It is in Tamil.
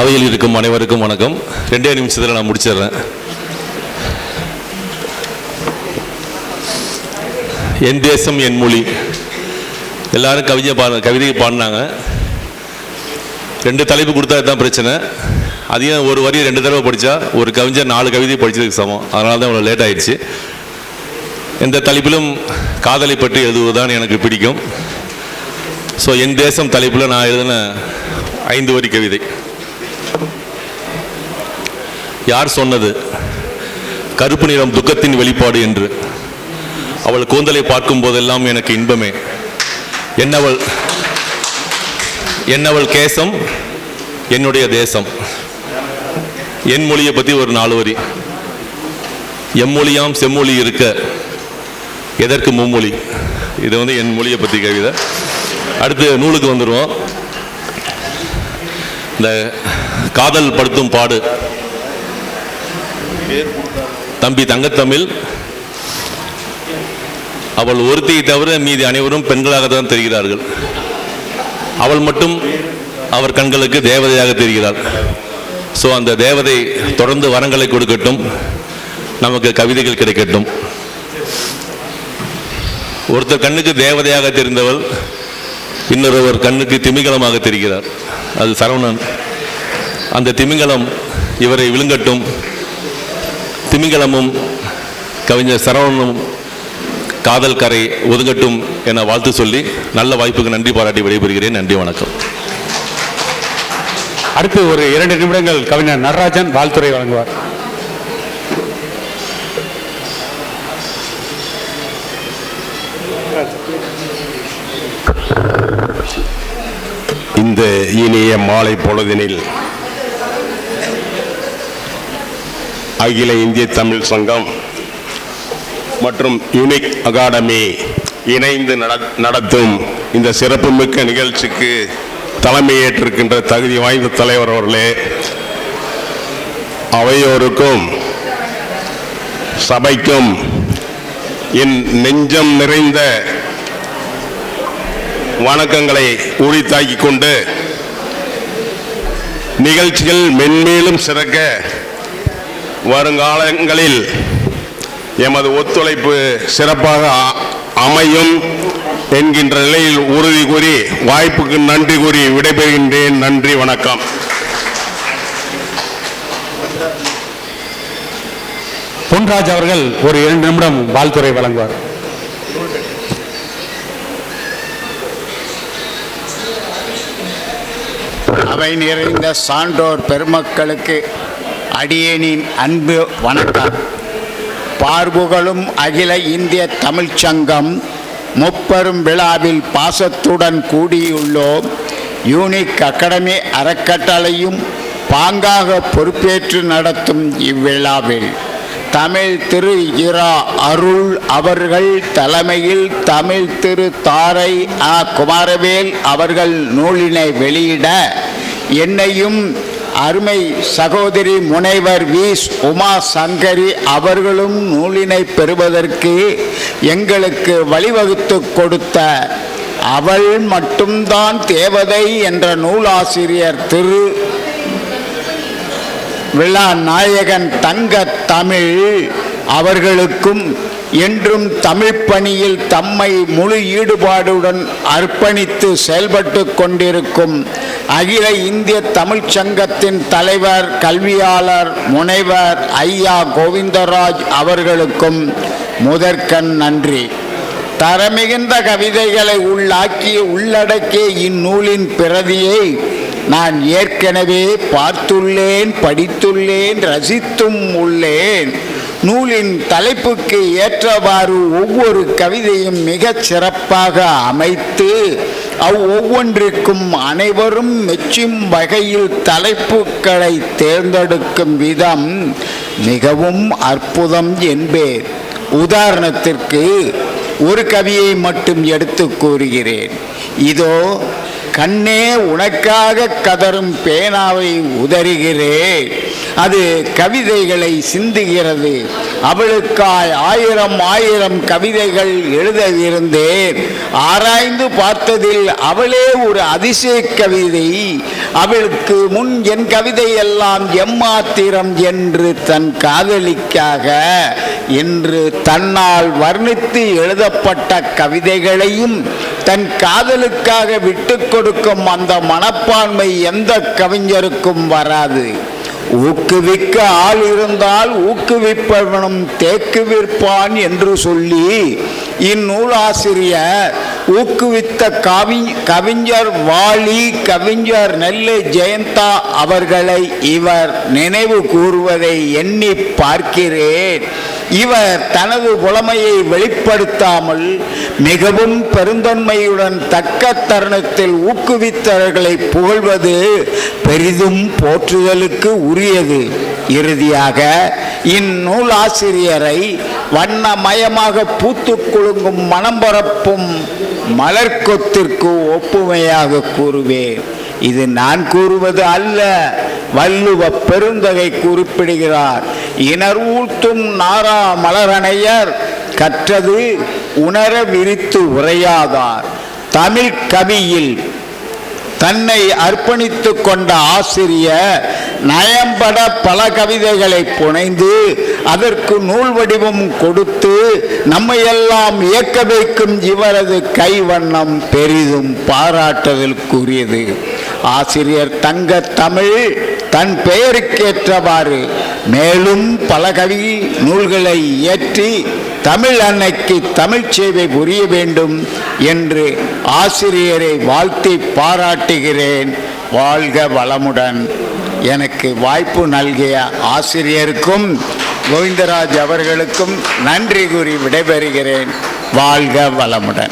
அவையில் இருக்கும் அனைவருக்கும் வணக்கம். ரெண்டே நிமிஷத்தில் நான் முடிச்சிடுறேன். என் தேசம் என் மொழி. எல்லாரும் கவிதை பா கவிதையை பாடினாங்க. ரெண்டு தலைப்பு கொடுத்தா தான் பிரச்சனை. அதையும் ஒரு வரி ரெண்டு தடவை படித்தா ஒரு கவிஞர் நாலு கவிதை படித்ததுக்கு சமம். அதனால தான் இவ்வளோ லேட் ஆயிடுச்சு. எந்த தலைப்பிலும் காதலை பற்றி எழுதுவதுதான் எனக்கு பிடிக்கும். ஸோ என் தேசம் தலைப்பில் நான் எழுதின ஐந்து வரி கவிதை. யார் சொன்னது? கருப்பு நிறம் துக்கத்தின் வெளிப்பாடு என்று. அவள் கூந்தலை பார்க்கும் போதெல்லாம் எனக்கு இன்பமே. என்னவள் என்னவள் கேசம்? என்னுடைய தேசம். என் மொழியை பற்றி ஒரு நாலு வரி. எம்மொழியாம் செம்மொழி இருக்க. எதற்கு மும்மொழி? இது வந்து என் மொழியை பற்றி கவிதை. அடுத்து நூலுக்கு வந்துடுவோம் இந்த காதல் படுத்தும் பாடு. தம்பி தங்கத்தமிழ். அவள் ஒருத்தியை தவிர மீதி அனைவரும் பெண்களாக தான் தெரிகிறார்கள். அவள் மட்டும் அவர் கண்களுக்கு தேவதையாக தெரிகிறாள். ஸோ அந்த தேவதை தொடர்ந்து வரங்களை கொடுக்கட்டும். நமக்கு கவிதைகள் கிடைக்கட்டும். ஒருத்தர் கண்ணுக்கு தேவதையாக தெரிந்தவள் இன்னொருவர் கண்ணுக்கு திமிங்கலமாக தெரிகிறார். அது சரவணன். அந்த திமிங்கலம் இவரை விழுங்கட்டும். திமிங்கலமும் கவிஞர் சரவணனும் காதல் கரை ஒதுங்கட்டும் என வாழ்த்து சொல்லி நல்ல வாய்ப்புக்கு நன்றி பாராட்டி விடைபெறுகிறேன். நன்றி வணக்கம். அடுத்து ஒரு இரண்டு நிமிடங்கள் கவிஞர் நடராஜன் வாழ்த்துறை வழங்குவார். இந்த இனிய மாலை பொழுதினில் அகில இந்திய தமிழ் சங்கம் மற்றும் யூனிக் அகாடமி இணைந்து நடத்தும் இந்த சிறப்புமிக்க நிகழ்ச்சிக்கு தலைமையேற்றிருக்கின்ற தகுதி வாய்ந்த தலைவர் அவர்களே அவையோருக்கும் சபைக்கும் என் நெஞ்சம் நிறைந்த வணக்கங்களை உரித்தாக்கிக் கொண்டு நிகழ்ச்சிகள் மென்மேலும் சிறக்க வருங்காலங்களில் எமது ஒத்துழைப்பு சிறப்பாக அமையும் என்கின்ற நிலையில் உறுதி கூறி வாய்ப்புக்கு நன்றி கூறி விடைபெறுகின்றேன். நன்றி வணக்கம். பொன்ராஜ் அவர்கள் ஒரு இரண்டு நிமிடம் வாழ்த்துறை வழங்குவார். அவை நிறைந்த சான்றோர் பெருமக்களுக்கு அடியேனின் அன்பு வணக்கம். பார்புகளும் அகில இந்திய தமிழ்ச் சங்கம் முப்பெரும் விழாவில் பாசத்துடன் கூடியுள்ளோம். யூனிக் அகாடமி அறக்கட்டளையும் பாங்காக பொறுப்பேற்று நடத்தும் இவ்விழாவில் தமிழ் திரு இரா அருள் அவர்கள் தலைமையில் தமிழ் திரு தாரை ஆ குமாரவேல் அவர்கள் நூலினை வெளியிட என்னையும் அருமை சகோதரி முனைவர் வி. உமா சங்கரி அவர்களும் நூலினை பெறுவதற்கு எங்களுக்கு வழிவகுத்து கொடுத்த அவள் மட்டும்தான் தேவதை என்ற நூலாசிரியர் திரு. விழா நாயகன் தங்க தமிழ் அவர்களுக்கும் என்றும் தமிழ் பணியில் தம்மை முழு ஈடுபாடுடன் அர்ப்பணித்து செயல்பட்டு கொண்டிருக்கும் அகில இந்திய தமிழ்ச் சங்கத்தின் தலைவர் கல்வியாளர் முனைவர் ஐயா கோவிந்தராஜ் அவர்களுக்கும் முதற்கண் நன்றி. தரமிகுந்த கவிதைகளை உள்ளாக்கி உள்ளடக்கிய இந்நூலின் பிரதியை நான் ஏற்கனவே பார்த்துள்ளேன் படித்துள்ளேன் ரசித்தும் உள்ளேன். நூலின் தலைப்புக்கு ஏற்றவாறு ஒவ்வொரு கவிதையும் மிகச் சிறப்பாக அமைத்து அவ் ஒவ்வொன்றுக்கும் அனைவரும் மெச்சும் வகையில் தலைப்புகளை தேர்ந்தெடுக்கும் விதம் மிகவும் அற்புதம் என்பேன் உதாரணத்திற்கு ஒரு கவியை மட்டும் எடுத்து கூறுகிறேன். இதோ கண்ணே உனக்காக கதரும் பேனாவை உதறுகிறேன். அது கவிதைகளை சிந்துகிறது. அவளுக்காய் ஆயிரம் ஆயிரம் கவிதைகள் எழுதவிருந்தேன். ஆராய்ந்து பார்த்ததில் அவளே ஒரு அதிசய கவிதை. அவளுக்கு முன் என் கவிதை எல்லாம் எம்மாத்திரம் என்று தன் காதலிக்காக என்று தன்னால் வர்ணித்து எழுதப்பட்ட கவிதைகளையும் தன் காதலுக்காக விட்டு கொடுக்கும் அந்த மனப்பான்மை எந்த கவிஞருக்கும் வராது. ஊக்குவிக்க ஆள் இருந்தால் ஊக்குவிப்பவனும் தேக்குவிற்பான் என்று சொல்லி இந்நூலாசிரியர் ஊக்குவித்த கவி கவிஞர் வாலி கவிஞர் நெல்லை ஜெயந்தா அவர்களை இவர் நினைவு கூறுவதை எண்ணி பார்க்கிறேன். இவர் தனது புலமையை வெளிப்படுத்தாமல் மிகவும் பெருந்தன்மையுடன் தக்க தருணத்தில் ஊக்குவித்தவர்களை புகழ்வது பெரிதும் போற்றுதலுக்கு உரியது. இறுதியாக இந்நூலாசிரியரை வண்ணமயமாக பூத்து குலுங்கும் மனம் பரப்பும் மலர்கொத்திற்கு ஒப்புமையாக கூறுவேன். இது நான் கூறுவது அல்ல வள்ளுவ பெருந்தகை குறிப்பிடுகிறார். இனர் ஊழ்த்தும் நாரா மலரணையர் கற்றது உணர விரித்து உரையாதார். தமிழ் கவியில் தன்னை அர்ப்பணித்து கொண்ட ஆசிரியர் நயம்பட பல கவிதைகளை புனைந்து அதற்கு நூல் வடிவம் கொடுத்து நம்மையெல்லாம் இயக்க வைக்கும் இவரது கைவண்ணம் பெரிதும் பாராட்டுதலுக்குரியது. ஆசிரியர் தங்க தமிழ் தன் பெயருக்கேற்றவாறு மேலும் பல கவி நூல்களை இயற்றி தமிழ் அன்னைக்கு தமிழ் சேவை புரிய வேண்டும் என்று ஆசிரியரை வாழ்த்தி பாராட்டுகிறேன். வாழ்க வளமுடன். எனக்கு வாய்ப்பு நல்கிய ஆசிரியருக்கும் கோவிந்தராஜ் அவர்களுக்கும் நன்றி கூறி விடைபெறுகிறேன். வாழ்க வளமுடன்.